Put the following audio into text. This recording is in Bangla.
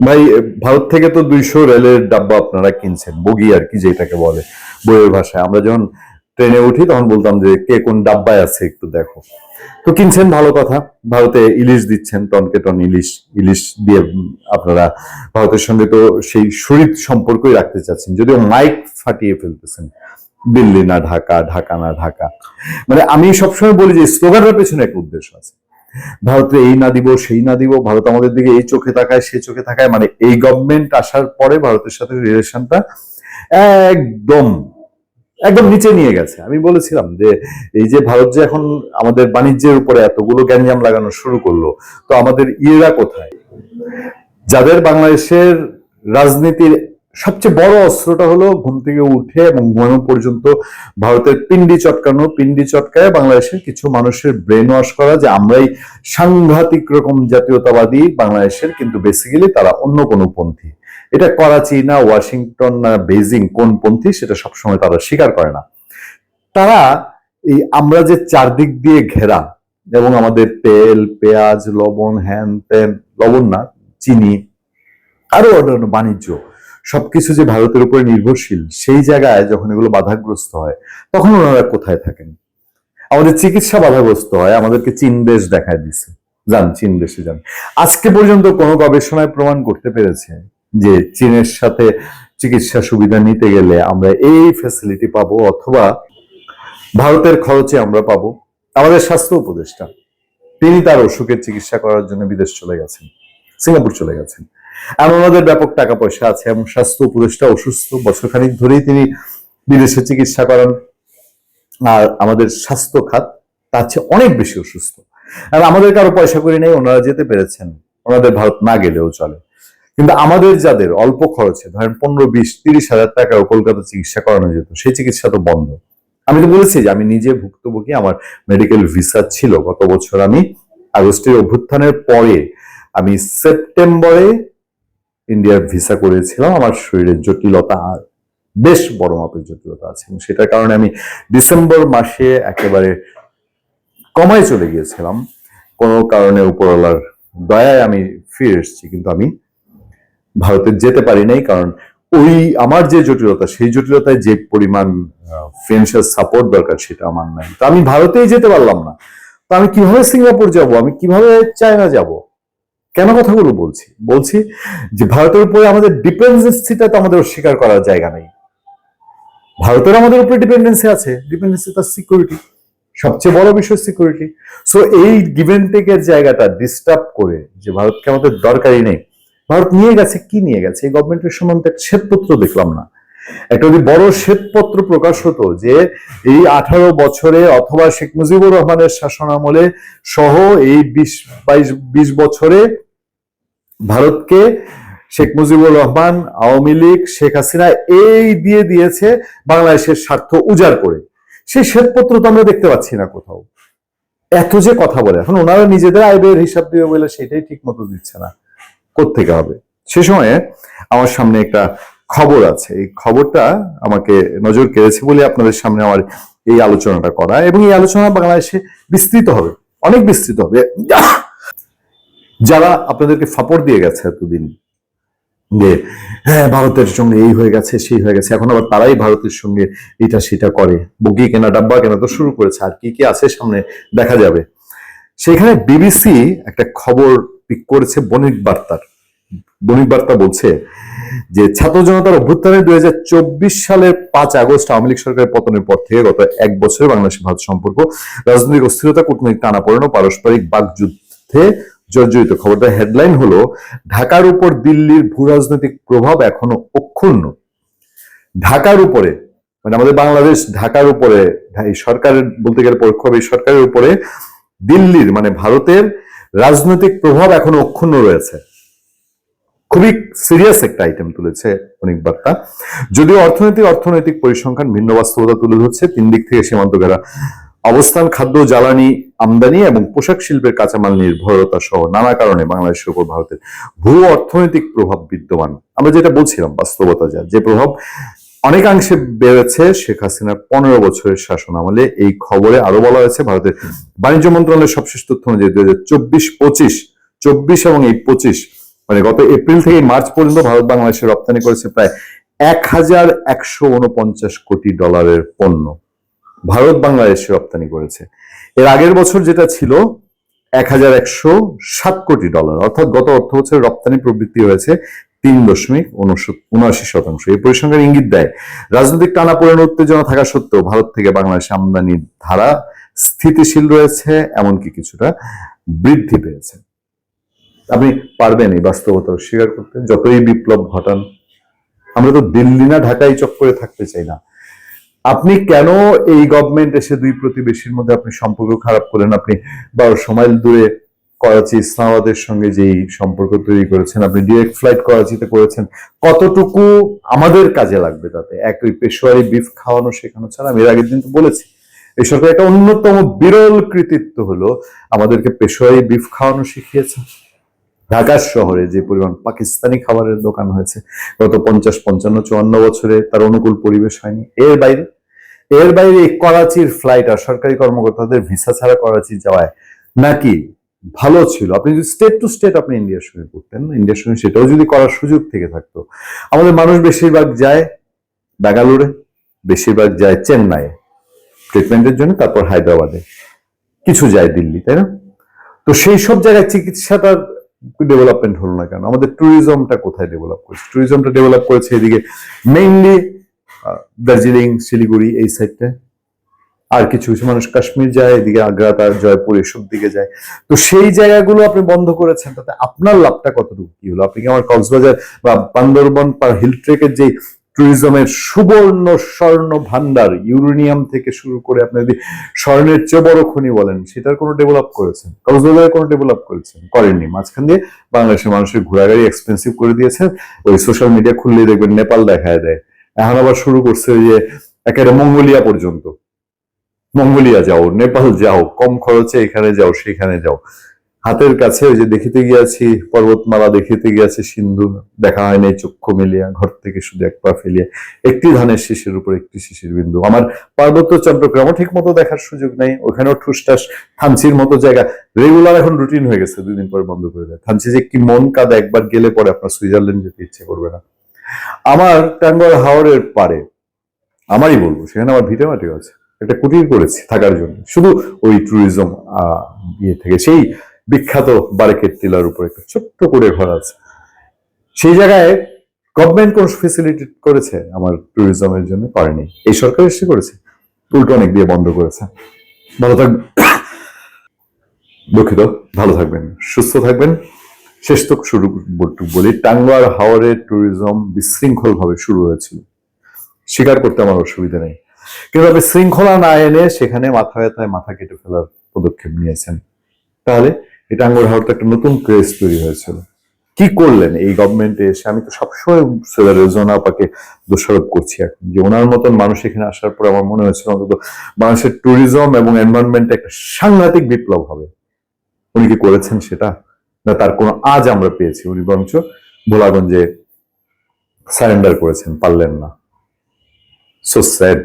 ভাই ভারত থেকে তো দুইশো রেলের ডাব্বা আপনারা কিনছেন, বগি আর কি যেটাকে বলে বইয়ের ভাষায়। আমরা যখন ট্রেনে উঠি তখন বলতাম যে, কে কোন ডাব্বায় আছে একটু দেখো। তো কিনছেন ভালো কথা, ভারতে ইলিশ দিচ্ছেন, টনকে টন ইলিশ ইলিশ দিয়ে আপনারা ভারতের সঙ্গে তো সেই শরীর সম্পর্কই রাখতে চাচ্ছেন। যদিও মাইক ফাটিয়ে ফেলতেছেন, দিল্লি না ঢাকা ঢাকা না ঢাকা। মানে আমি সবসময় বলি যে স্লোগানের পেছনে একটা উদ্দেশ্য আছে। ভারতে এই না দিব, সেই না দিব, ভারত আমাদের দিকে এই চোখে তাকায় সেই চোখে তাকায় মানে এই গভর্নমেন্ট আসার পরে ভারতের সাথে রিলেশনটা একদম একদম নিচে নিয়ে গেছে। আমি বলেছিলাম যে, এই যে ভারত যে এখন আমাদের বাণিজ্যের উপরে এতগুলো গ্যাঞ্জাম লাগানো শুরু করল, তো আমাদের ইয়েরা কোথায়? যাদের বাংলাদেশের রাজনীতির সবচেয়ে বড় অস্ত্রটা হলো ঘুম থেকে উঠে এবং ঘুমানো পর্যন্ত ভারতের পিন্ডি চটকানো। পিন্ডি চটকায় বাংলাদেশের কিছু মানুষের ব্রেন ওয়াশ করা যে আমরাই সাংঘাতিক রকম জাতীয়তাবাদী বাংলাদেশের, কিন্তু বেসিক্যালি তারা অন্য কোনো পন্থী। এটা করাচি না, ওয়াশিংটন না বেজিং কোন পন্থী সেটা সবসময় তারা স্বীকার করে না। তারা এই আমরা যে চারদিক দিয়ে ঘেরা এবং আমাদের তেল, পেঁয়াজ, লবণ, হ্যান ত্যান, লবণ না, চিনি, আরও অন্যান্য বাণিজ্য সবকিছু যে ভারতের উপরে নির্ভরশীল, সেই জায়গায় যখন এগুলো বাধাগ্রস্ত হয়, তখন ওনারা কোথায় থাকেন? আমাদের চিকিৎসা বাধাগ্রস্ত হয়, আমাদেরকে চীন দেশ দেখায় দিছে। যান, চীন দেশে যান। আজকে পর্যন্ত কোনো গবেষণায় প্রমাণ করতে পেরেছে যে চীনের সাথে চিকিৎসা সুবিধা নিতে গেলে আমরা এই ফ্যাসিলিটি পাবো অথবা ভারতের খরচে আমরা পাবো। আমাদের স্বাস্থ্য উপদেষ্টা, তিনি তার অসুখের চিকিৎসা করার জন্য বিদেশ চলে গেছেন, সিঙ্গাপুর চলে গেছেন। আর ওনাদের ব্যাপক টাকা পয়সা আছে এবং স্বাস্থ্য উপদেষ্টা অসুস্থ, বছরখানিক ধরেই তিনি বিদেশে চিকিৎসা করান। আর আমাদের স্বাস্থ্য খাত তার চেয়ে অনেক বেশি অসুস্থ। আর আমাদের কারও পয়সা করে নেই, ওনারা যেতে পেরেছেন। ওনাদের ভারত না গেলেও চলে। কিন্তু আমাদের যাদের অল্প খরচে, ধরেন পনেরো, বিশ, তিরিশ হাজার টাকাও কলকাতা চিকিৎসা করানো যেত, সেই চিকিৎসা তো বন্ধ। আমি তো বলেছি যে আমি নিজে ভুক্তভোগী, আমার মেডিকেল ভিসা ছিল। গত বছর আমি আগস্টের অভ্যুত্থানের পরে আমি সেপ্টেম্বরে ইন্ডিয়ার ভিসা করেছিলাম, আমার শরীরের জটিলতা বেশ বড় মাপের জটিলতা আছে। এবং সেটার কারণে আমি ডিসেম্বর মাসে একেবারে কমায় চলে গিয়েছিলাম। কোনো কারণে উপরওয়ালার দয়ায় আমি ফিরে এসেছি, কিন্তু আমি ভারতে যেতে পারি নাই, কারণ ওই আমার যে জটিলতা, সেই জটিলতায় যে পরিমাণ ফিনান্সিয়াল সাপোর্ট দরকার, সেটা আমার নাই। তো আমি ভারতেই যেতে পারলাম না। তো আমি কীভাবে সিঙ্গাপুর যাব? আমি কীভাবে চায়না যাব? কেন কথাগুলো বলছি? বলছি যে ভারতের উপরে আমাদের ডিপেন্ডেন্সিটা তো আমাদের অস্বীকার করার জায়গা নেই। ভারতের আমাদের উপরে ডিপেন্ডেন্সি আছে ডিপেন্ডেন্সি তার সিকিউরিটি সবচেয়ে বড় বিষয় সিকিউরিটি সো এই গিভেন টেকের জায়গাটা ডিস্টার্ব করে যে ভারতকে আমাদের দরকারই নেই। ভারত নিয়ে গেছে, কি নিয়ে গেছে? এই গভর্নমেন্টের সম্বন্ধে শ্বেতপত্র দেখলাম না। একটা যদি বড় শ্বেতপত্র প্রকাশ হতো যে এই আঠারো বছরে অথবা শেখ মুজিবুর রহমানের শাসন আমলে সহ এই বিশ, বাইশ, বিশ বছরে ভারতকে শেখ মুজিবুর রহমান, আওয়ামী লীগ, শেখ হাসিনা এই দিয়ে দিয়েছে বাংলাদেশের স্বার্থ উজাড় করে। সেই শ্বেতপত্র তো আমরা দেখতে পাচ্ছি না কোথাও। এত যে কথা বলে, এখন ওনারা নিজেদের আয় ব্যয়ের হিসাব দিবে বলে সেটাই ঠিক মতো দিচ্ছে না। কোথেকে হবে? সে সময়ে আমার সামনে একটা খবর আছে। এই খবরটা আমাকে নজর কেড়েছে বলে আপনাদের সামনে আমার এই আলোচনাটা করা এবং এই আলোচনা বাংলাদেশে বিস্তৃত হবে, অনেক বিস্তৃত হবে। যারা আপনাদেরকে ফাপড় দিয়ে গেছে এতদিন, যে হ্যাঁ ভারতের সঙ্গে এই হয়ে গেছে, সেই হয়ে গেছে, এখন আবার তারাই ভারতের সঙ্গে এটা সেটা করে। বগি কেনা, ডাব্বা কেনা তো শুরু করেছে, আর কি কি আছে সামনে দেখা যাবে। সেখানে বিবিসি একটা খবর পিক করেছে বণিক বার্তার। বণিক বার্তা বলছে যে ছাত্র জনতার অভ্যুত্থানে দুই হাজার চব্বিশ সালের পাঁচ আগস্ট আওয়ামী লীগ সরকারের পতনের পর থেকে গত এক বছরে বাংলাদেশ ভারত সম্পর্ক, রাজনৈতিক অস্থিরতা, কূটনৈতিক টানাপোড়েন ও পারস্পরিক বাকযুদ্ধে জর্জরিত। খবরটা হেডলাইন হলো, ঢাকার উপর দিল্লির ভূ রাজনৈতিক প্রভাব এখনও অক্ষুণ্ণ। ঢাকার উপরে মানে আমাদের বাংলাদেশ ঢাকার উপরে, এই সরকারের বলতে গেলে পরোক্ষ এই সরকারের উপরে দিল্লির মানে ভারতের রাজনৈতিক প্রভাব এখনও অক্ষুণ্ণ রয়েছে। খুবই সিরিয়াস একটা আইটেম তুলেছে অনেক বার্তা। যদিও অর্থনৈতিক অর্থনৈতিক পরিসংখ্যান ভিন্ন বাস্তবতা তুলে ধরছে, তিন দিক থেকে সীমান্ত ঘেরা অবস্থান, খাদ্য, জ্বালানি, আমদানি এবং পোশাক শিল্পের কাঁচামাল নির্ভরতা সহ নানা কারণে বাংলাদেশের উপর ভারতের ভূ অর্থনৈতিক প্রভাব বিদ্যমান। আমরা যেটা বলছিলাম, বাস্তবতা যা, যে প্রভাব অনেকাংশে বেড়েছে শেখ হাসিনার পনেরো বছরের শাসন আমলে। এই খবরে আরও বলা হয়েছে, ভারতের বাণিজ্য মন্ত্রণালয়ের সবশেষ তথ্য অনুযায়ী দুই হাজার চব্বিশ পঁচিশ, চব্বিশ এবং এই পঁচিশ মানে গত এপ্রিল থেকে মার্চ পর্যন্ত ভারত বাংলাদেশে রপ্তানি করেছে প্রায় এক হাজার একশো উনপঞ্চাশ কোটি ডলারের পণ্য ভারত বাংলাদেশে রপ্তানি করেছে। এর আগের বছর যেটা ছিল এক হাজার একশো সাত কোটি ডলার, অর্থাৎ গত অর্থ বছরের রপ্তানি প্রবৃদ্ধি হয়েছে তিন দশমিক উনআশি শতাংশ। এই পরিসংখ্যান ইঙ্গিত দেয়, রাজনৈতিক টানাপোড়েন উত্তেজনা থাকা সত্ত্বেও ভারত থেকে বাংলাদেশে আমদানির ধারা স্থিতিশীল রয়েছে, এমনকি কিছুটা বৃদ্ধি পেয়েছে। আপনি পারবেন এই বাস্তবতা স্বীকার করতে, যতই বিপ্লব ঘটান। আমরা তো দিল্লি না ঢাকায় চক্করে থাকতে চাই না। আপনি কেন এই গভর্নমেন্ট এসে দুই প্রতিবেশীর মধ্যে আপনি সম্পর্ক খারাপ করলেন? আপনি বারোশো মাইল দূরে করাচি, ইসলামাবাদের সঙ্গে যেই সম্পর্ক তৈরি করেছেন, আপনি ডিরেক্ট ফ্লাইট করাচিতে করেছেন, কতটুকু আমাদের কাজে লাগবে তাতে? এক ওই পেশোয়ারি বিফ খাওয়ানো শেখানো ছাড়া আমি এর আগের দিন তো বলেছি। এই সরকার একটা অন্যতম বিরল কৃতিত্ব হলো, আমাদেরকে পেশোয়ারি বিফ খাওয়ানো শিখিয়েছে। ঢাকার শহরে যে পরিমাণ পাকিস্তানি খাবারের দোকান হয়েছে, গত পঞ্চাশ, পঞ্চান্ন, চুয়ান্ন বছরে তার অনুকূল পরিবেশ হয়নি। এর বাইরে এর বাইরে করাচির ফ্লাইট আর সরকারি কর্মকর্তাদের ভিসা ছাড়া করাচি যাওয়ায় নাকি ভালো ছিল। আপনি যদি স্টেট টু স্টেট আপনি ইন্ডিয়ার সঙ্গে করতেন ইন্ডিয়ার সঙ্গে সেটাও যদি করার সুযোগ থেকে থাকতো। আমাদের মানুষ বেশিরভাগ যায় বেঙ্গালুরে বেশিরভাগ যায় চেন্নাই ট্রিটমেন্টের জন্য তারপর হায়দ্রাবাদে। কিছু যায় দিল্লি, তাই না? তো সেই সব জায়গায় চিকিৎসাটার ডেভেলপমেন্ট হলো না কেন? আমাদের ট্যুরিজমটা কোথায় ডেভেলপ করেছে? ট্যুরিজমটা ডেভেলপ করেছে এদিকে মেইনলি দার্জিলিং, শিলিগুড়ি এই সাইডটা আর কিছু কিছু মানুষ কাশ্মীর যায়, এদিকে আগ্রা তার জয়পুর এসব দিকে যায়। তো সেই জায়গাগুলো আপনি বন্ধ করেছেন, তাতে আপনার লাভটা কতটুকু? কি হলো? আপনি কি আমার কক্সবাজার বা বান্দরবন বা হিল ট্রেকের যে ট্যুরিজমের সুবর্ণ স্বর্ণ ভান্ডার ইউরেনিয়াম থেকে শুরু করে আপনি যদি স্বর্ণের চেয়ে বড় খনি বলেন, সেটার কোনো ডেভেলপ করেছেন? কক্সবাজারে কোনো ডেভেলপ করেছেন? করেননি। মাঝখান দিয়ে বাংলাদেশের মানুষের ঘোরাগাড়ি এক্সপেন্সিভ করে দিয়েছেন। ওই সোশ্যাল মিডিয়া খুললেই দেখবেন নেপাল দেখায় দেয়। এখন আবার শুরু করছে যে একেবারে মঙ্গোলিয়া পর্যন্ত। মঙ্গোলিয়া যাও, নেপাল যাও, কম খরচে এখানে যাও, সেখানে যাও। হাতের কাছে ওই যে দেখিতে গিয়াছি, পর্বতমালা দেখিতে গিয়াছি, সিন্ধু দেখা হয় নাই চক্ষু মিলিয়া, ঘর থেকে শুধু এক পা ফেলিয়া। একটি ধানের শিশির উপর একটি শিশির বিন্দু। আমার পার্বত্য চট্টগ্রামও ঠিক মতো দেখার সুযোগ নাই, ওখানেও ঠুসটাস থানচির মতো জায়গা। রেগুলার এখন রুটিন হয়ে গেছে দুদিন পরে বন্ধ করে দেয়। থানচি যে কি মন কাদা, একবার গেলে পরে আপনার সুইজারল্যান্ড যেতে ইচ্ছে করবে না। আমার টাঙ্গর হাওড়ের পারে আমারই বলব, সেখানে আমার ভিটে মাটিও আছে। একটা কুটির করেছি থাকার জন্য। শুধু ওই ট্যুরিজম ইয়ে থেকে। সেই বিখ্যাত বারেকের টিলার উপরে একটা ছোট্ট করে ঘর আছে। সেই জায়গায় গভর্নমেন্ট কোন ফেসিলিটি করেছে? আমার ট্যুরিজমের জন্য করেনি এই সরকার এসে করেছে। উল্টো অনেক দিয়ে বন্ধ করেছে। ভালো থাকবেন দুঃখিত। ভালো থাকবেন। সুস্থ থাকবেন। শেষ তো শুরু বলি টাঙ্গার হাওড়ের ট্যুরিজম বিশৃঙ্খল ভাবে শুরু হয়েছিল। স্বীকার করতে আমার অসুবিধা নেই। কিন্তু আপনি শৃঙ্খলা না এনে সেখানে মাথা ব্যথায় মাথা কেটে ফেলার পদক্ষেপ নিয়েছেন। তাহলে এই টাঙ্গর হাওড় তো একটা নতুন ক্রেজ তৈরি হয়েছিল। কি করলেন এই গভর্নমেন্টে এসে? আমি তো সবসময় রেজনা আপাকে দোষারোপ করছি এখন। যে ওনার মতন মানুষ এখানে আসার পর আমার মনে হয়েছিল অন্তত মানুষের ট্যুরিজম এবং এনভায়রনমেন্টে একটা সাংঘাতিক বিপ্লব হবে। উনি কি করেছেন সেটা? না, তার কোনো আজ আমরা পেয়েছি। উনি বরঞ্চ ভোলাগঞ্জে সারেন্ডার করেছেন, পারলেন না। So sad